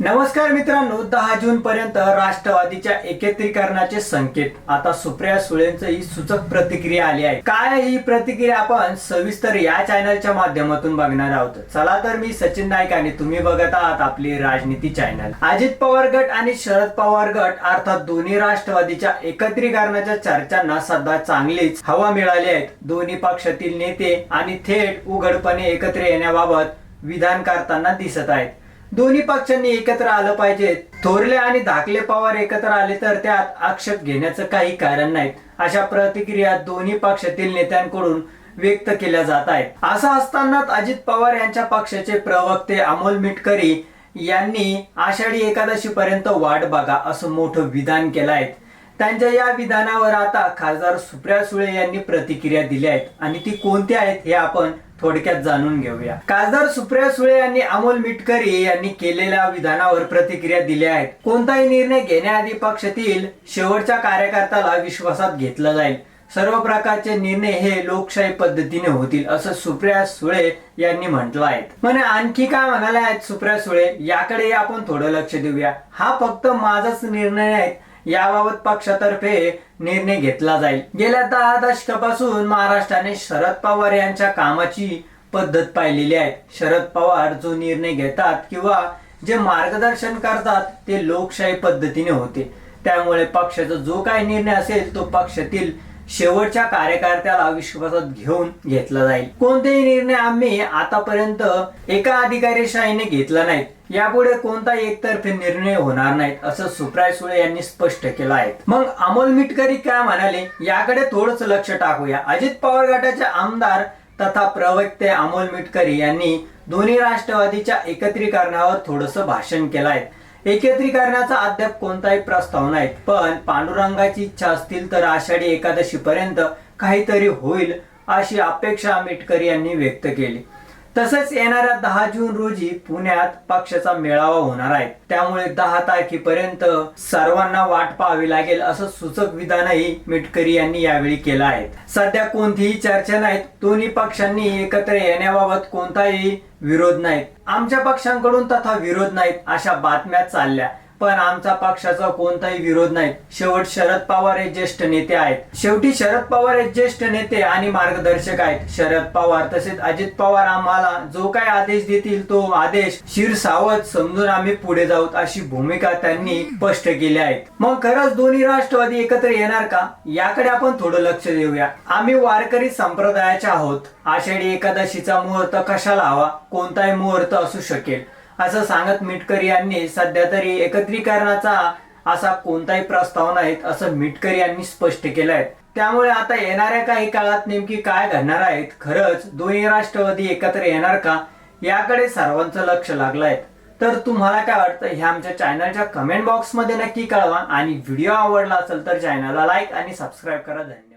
नमस्कार मित्रांनो दहा जून पर्यंत राष्ट्रवादीच्या एकत्रीकरणाचे संकेत. आता सुप्रिया सुळेंचं ही सूचक प्रतिक्रिया आली आहे. काय ही प्रतिक्रिया आपण सविस्तर या चॅनलच्या माध्यमातून बघणार आहोत. चला तर मी सचिन नाईक आणि तुम्ही बघत आहात आपली राजनीती चॅनल अजित पवार गट आणि शरद पवार गट अर्थात दोन्ही राष्ट्रवादीच्या एकत्रीकरणाच्या चर्चांना सध्या चांगलीच हवा मिळाली आहे दोन्ही पक्षातील नेते आणि थेट उघडपणे एकत्र येण्याबाबत विधान करताना दिसत आहेत. दोन्ही पक्षांनी एकत्र आलं पाहिजे. थोरले आणि धाकले पवार एकत्र आले तर त्यात आक्षेप घेण्याचं काही कारण नाही अशा प्रतिक्रिया दोन्ही पक्षातील नेत्यांकडून व्यक्त केल्या जात आहेत. असं असतानाच अजित पवार यांच्या पक्षाचे प्रवक्ते अमोल मिटकरी यांनी आषाढी एकादशी पर्यंत वाट बघा असं मोठं विधान केलं आहे. त्यांच्या या विधानावर आता खासदार सुप्रिया सुळे यांनी प्रतिक्रिया दिल्या आहेत. आणि ती कोणती आहेत हे आपण थोडक्यात जाणून घेऊया. खासदार सुप्रिया सुळे यांनी अमोल मिटकरी यांनी केलेल्या विधानावर प्रतिक्रिया दिल्या आहेत. कोणताही निर्णय घेण्याआधी पक्षातील शेवटच्या कार्यकर्त्याला विश्वासात घेतला जाईल. सर्व प्रकारचे निर्णय हे लोकशाही पद्धतीने होतील असं सुप्रिया सुळे यांनी म्हटलं आहे. म्हणे आणखी काय म्हणाले आहेत सुप्रिया सुळे? याकडे आपण थोडं लक्ष देऊया. हा फक्त माझाच निर्णय आहे. याबाबत पक्षातर्फे निर्णय घेतला जाईल. गेल्या दहा दशकापासून महाराष्ट्राने शरद पवार यांच्या कामाची पद्धत पाहिलेली आहे. शरद पवार जो निर्णय घेतात किंवा जे मार्गदर्शन करतात ते लोकशाही पद्धतीने होते. त्यामुळे पक्षाचा जो काही निर्णय असेल तो पक्षातील शेवटच्या कार्यकर्त्याला विश्वासात घेऊन घेतला जाईल. कोणतेही निर्णय आम्ही आतापर्यंत एका अधिकारीशाहीने घेतला नाही. यापुढे कोणता एकतर्फी निर्णय होणार नाहीत असं सुप्राय सुळे यांनी स्पष्ट केलं आहे. मग अमोल मिटकरी काय म्हणाले? याकडे थोडंच लक्ष टाकूया. अजित पवार गटाचे आमदार तथा प्रवक्ते अमोल मिटकरी यांनी दोन्ही राष्ट्रवादीच्या एकत्रीकरणावर थोडस भाषण केलं आहे. एकत्रीकरणाचा अद्याप कोणताही प्रस्ताव नाही पण पांडुरंगाची इच्छा असतील तर आषाढी एकादशी पर्यंत काहीतरी होईल अशी अपेक्षा आंबेडकर यांनी व्यक्त केली. तसंच येणाऱ्या दहा जून रोजी पुण्यात पक्षाचा मेळावा होणार आहे. त्यामुळे दहा तारखेपर्यंत सर्वांना वाट पाहावी लागेल असं सूचक विधानही मिटकरी यांनी यावेळी केलं आहे. सध्या कोणतीही चर्चा नाहीत. दोन्ही पक्षांनी एकत्र येण्याबाबत कोणताही विरोध नाहीत. आमच्या पक्षांकडून तथा विरोध नाहीत अशा बातम्या चालल्या. पण आमचा पक्षाचा कोणताही विरोध नाही. शेवट शरद पवार हे ज्येष्ठ नेते आहेत. शेवटी शरद पवार हे ज्येष्ठ नेते आणि मार्गदर्शक आहेत. शरद पवार तसेच अजित पवार आम्हाला जो काय आदेश देतील तो आदेश शिरसावत समजून आम्ही पुढे जाऊत अशी भूमिका त्यांनी स्पष्ट केली आहे. मग खरंच दोन्ही राष्ट्रवादी एकत्र येणार का? याकडे आपण थोडं लक्ष देऊया. आम्ही वारकरी संप्रदायाचे आहोत. आषाढी एकादशीचा मुहूर्त कशाला हवा? कोणताही मुहूर्त असू शकेल. असं सांगत मिटकरी यांनी सध्या तरी एकत्रीकरणाचा असा कोणताही प्रस्ताव नाहीत असं मिटकरी यांनी स्पष्ट केलं आहे त्यामुळे आता येणाऱ्या काही काळात नेमकी काय घडणार आहेत खरंच दोन्ही राष्ट्रवादी एकत्र येणार का याकडे सर्वांचं लक्ष लागलं आहे तर तुम्हाला काय वाटतं हे आमच्या चॅनलच्या कमेंट बॉक्समध्ये नक्की कळवा आणि व्हिडिओ आवडला असेल तर चॅनलला लाईक आणि सबस्क्राईब करा. धन्यवाद.